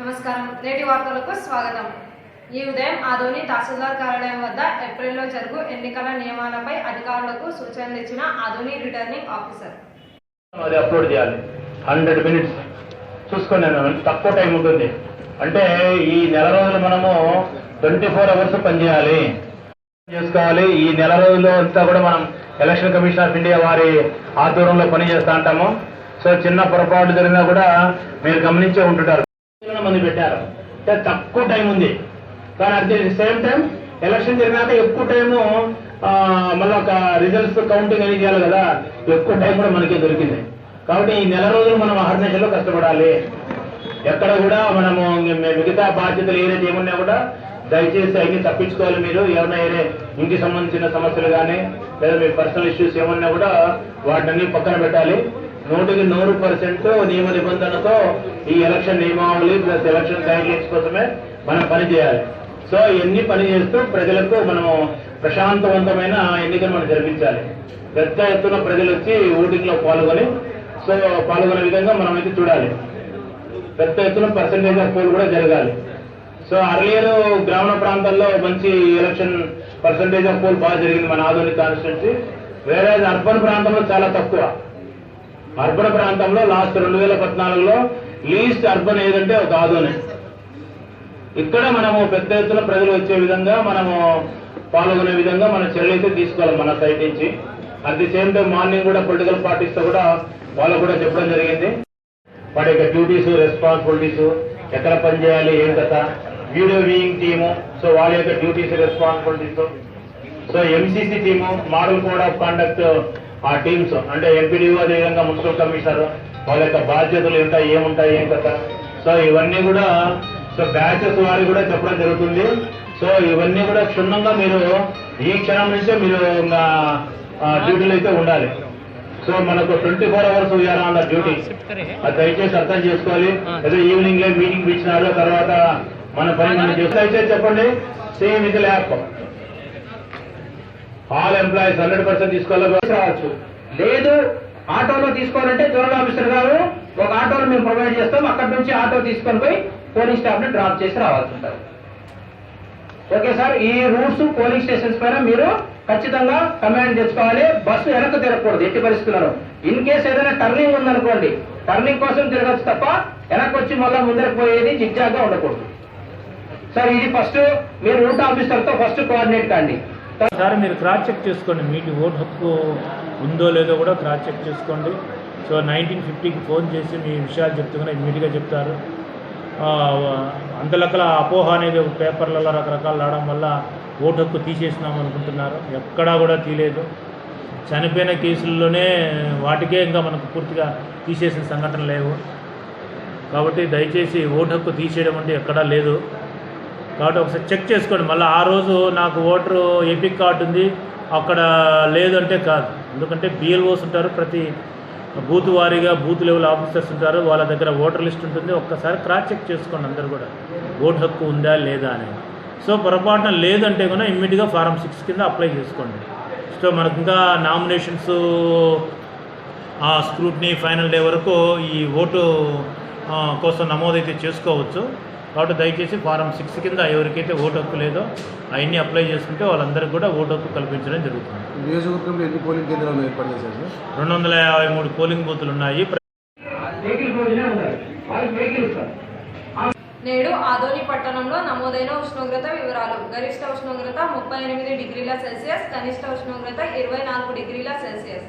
నమస్కారం. నేటి వార్తలకు స్వాగతం. ఈ ఉదయం ఆదోని తహసీల్దార్ కార్యాలయం వద్ద ఏప్రిల్లో జరుగు ఎన్నికల నియమాలపై అధికారులకు సూచనలు ఇచ్చిన ఆదోని రిటర్నింగ్ ఆఫీసర్. అది అప్లోడ్ చేయాలి. Hundred minutes. చూసుకోండి నేను తక్కువ టైం ఉంటుంది. అంటే ఈ నెల రోజులు మనము ట్వంటీ ఫోర్ అవర్స్ పనిచేయాలి. చేసుకోవాలి. ఈ నెల రోజుల్లో అంతా కూడా మనం ఎలక్షన్ కమిషన్ ఆఫ్ ఇండియా వారి ఆధ్వర్యంలో పని చేస్తా ఉంటాము. సో చిన్న పొరపాటు జరిగినా కూడా మీరు గమనించే ఉంటుంటారు. మంది పెట్టారు. తక్కువ టైం ఉంది. కానీ at the same time election జరిగినాక ఎక్కువ టైము మళ్ళీ ఒక రిజల్ట్స్ కౌంటింగ్ అని చేయాలి కదా. ఎక్కువ టైం కూడా మనకి దొరికింది. కాబట్టి ఈ నెల రోజులు మనం అహర్నిశలో కష్టపడాలి. ఎక్కడ కూడా మనము మిగతా బాధ్యతలు ఏదైతే ఏమున్నా కూడా దయచేసి అన్ని తప్పించుకోవాలి మీరు. ఏమైనా ఏరే ఇంటికి సంబంధించిన సమస్యలు కానీ లేదా మీ పర్సనల్ ఇష్యూస్ ఏమన్నా కూడా వాటిని పక్కన పెట్టాలి. నూటికి నూరు పర్సెంట్ నియమ నిబంధనతో ఈ ఎలక్షన్ నియమావళి ప్లస్ ఎలక్షన్ గైడ్లైన్స్ కోసమే మనం పని చేయాలి. సో ఇవన్నీ పని చేస్తూ ప్రజలకు మనము ప్రశాంతవంతమైన ఎన్నికలు మనం జరిపించాలి. పెద్ద ఎత్తున ప్రజలు వచ్చి ఓటింగ్లో పాల్గొని సో పాల్గొనే విధంగా మనం అయితే చూడాలి. పెద్ద ఎత్తున పర్సంటేజ్ ఆఫ్ పోల్ కూడా జరగాలి. సో అర్లియర్ గ్రామీణ ప్రాంతాల్లో మంచి ఎలక్షన్ పర్సంటేజ్ ఆఫ్ పోల్ బాగా జరిగింది మన ఆధునిక కాన్స్టిట్యున్సీ వేరే అర్బన్ ప్రాంతంలో చాలా తక్కువ. అర్బన్ ప్రాంతంలో లాస్ట్ రెండు వేల పద్నాలుగులో లీస్ట్ అర్బన్ ఏదంటే ఒక ఆదోనే. ఇక్కడ మనము పెద్ద ఎత్తున ప్రజలు వచ్చే విధంగా మనము పాల్గొనే విధంగా మన చర్యలు అయితే తీసుకోవాలి మన సైడ్ నుంచి. At the same time morning కూడా పొలిటికల్ పార్టీస్తో కూడా వాళ్ళకు కూడా చెప్పడం జరిగింది. వాటి యొక్క డ్యూటీస్ రెస్పాన్సిబిలిటీస్ ఎక్కడ పనిచేయాలి ఏం కథ వీడియో వ్యూయింగ్ టీము సో వాళ్ళ యొక్క duties responsibilities so MCC team model code of conduct ఆ టీమ్స్ అంటే ఎంపీడీఓ అదేవిధంగా మున్సిపల్ కమిషనర్ వాళ్ళ యొక్క బాధ్యతలు ఉంటాయి ఏముంటాయి ఏం కథ. సో ఇవన్నీ కూడా సో బ్యాచెస్ వారి కూడా చెప్పడం జరుగుతుంది. సో ఇవన్నీ కూడా క్షుణ్ణంగా మీరు ఈ క్షణం నుంచే మీరు డ్యూటీలు అయితే ఉండాలి. సో మనకు ట్వంటీ ఫోర్ అవర్స్ ఉయ్యాలా అన్న డ్యూటీ అది దయచేసి అర్థం చేసుకోవాలి. ఏదో ఈవినింగ్లో మీటింగ్ పిలిచినారు తర్వాత మన పని మనం చేస్తే చెప్పండి. సేమ్ ఇది lap all employees hundred percent తీసుకోవాలి రావచ్చు లేదు ఆటోలో తీసుకోవాలంటే జోనల్ ఆఫీసర్ గారు ఒక ఆటోలో మేము ప్రొవైడ్ చేస్తాం అక్కడ నుంచి ఆటో తీసుకొని పోయి పోలింగ్ స్టాఫ్ని డ్రాప్ చేసి రావాల్సి ఉంటుంది ఓకే సార్ ఈ రూట్స్ పోలింగ్ స్టేషన్స్ పైన మీరు ఖచ్చితంగా కమాండ్ తెచ్చుకోవాలి. బస్సు వెనక్కి తిరగకూడదు ఎట్టి పరిస్థితుల్లో ఇన్ కేసు ఏదైనా టర్నింగ్ ఉందనుకోండి టర్నింగ్ కోసం తిరగచ్చు తప్ప వెనక్కి వచ్చి మళ్ళీ ముందరకు పోయేది జిగ్జాగ్గా ఉండకూడదు. సార్ ఇది ఫస్ట్ మీరు రూట్ ఆఫీసర్తో ఫస్ట్ కోఆర్డినేట్ కండి. ఒకసారి మీరు క్రాస్ చెక్ చేసుకోండి. మీకు ఓటు హక్కు ఉందో లేదో కూడా క్రాస్ చెక్ చేసుకోండి. సో నైన్టీన్ ఫిఫ్టీకి ఫోన్ చేసి మీ విషయాలు చెప్తున్నా ఇమ్మీడియట్గా చెప్తారు. అంతలకల అపోహ అనేది పేపర్లలో రకరకాలు రావడం వల్ల ఓటు హక్కు తీసేసినాం అనుకుంటున్నారు. ఎక్కడా కూడా తీయలేదు చనిపోయిన కేసుల్లోనే వాటికే ఇంకా మనకు పూర్తిగా తీసేసిన సంఘటన లేవు. కాబట్టి దయచేసి ఓటు హక్కు తీసేయడం అంటే ఎక్కడా లేదు. కాబట్టి ఒకసారి చెక్ చేసుకోండి. మళ్ళీ ఆ రోజు నాకు ఓటరు ఎపిక్ కార్డు ఉంది. అక్కడ లేదంటే కాదు. ఎందుకంటే బిఎల్ఓస్ ఉంటారు. ప్రతి బూత్ వారీగా బూత్ లెవెల్ ఆఫీసర్స్ ఉంటారు. వాళ్ళ దగ్గర ఓటర్ లిస్ట్ ఉంటుంది. ఒక్కసారి క్రాస్ చెక్ చేసుకోండి అందరు కూడా. ఓటు హక్కు ఉందా లేదా అనేది. సో పొరపాటున లేదంటే కూడా ఇమ్మీడియట్గా ఫారం సిక్స్ కింద అప్లై చేసుకోండి. సో మనకు ఇంకా నామినేషన్స్ ఆ స్క్రూట్నీ ఫైనల్ డే వరకు ఈ ఓటు కోసం నమోదైతే చేసుకోవచ్చు. కాబట్టి దయచేసి ఫారం సిక్స్ కింద ఎవరికైతే ఓటు హక్కు లేదో అవన్నీ అప్లై చేసుకుంటే వాళ్ళందరికీ కూడా ఓటు హక్కు కల్పించడం జరుగుతుంది. నియోజకవర్గంలో ఎన్ని పోలింగ్ కేంద్రాలు ఏర్పాటు చేశారు? రెండు వందల యాభై మూడు పోలింగ్ బూతులు ఉన్నాయి. నేడు ఆదోని పట్టణంలో నమోదైన ఉష్ణోగ్రత వివరాలు. గరిష్ట ఉష్ణోగ్రత ముప్పై ఎనిమిది డిగ్రీల సెల్సియస్ కనిష్ట ఉష్ణోగ్రత ఇరవై నాలుగు డిగ్రీల సెల్సియస్.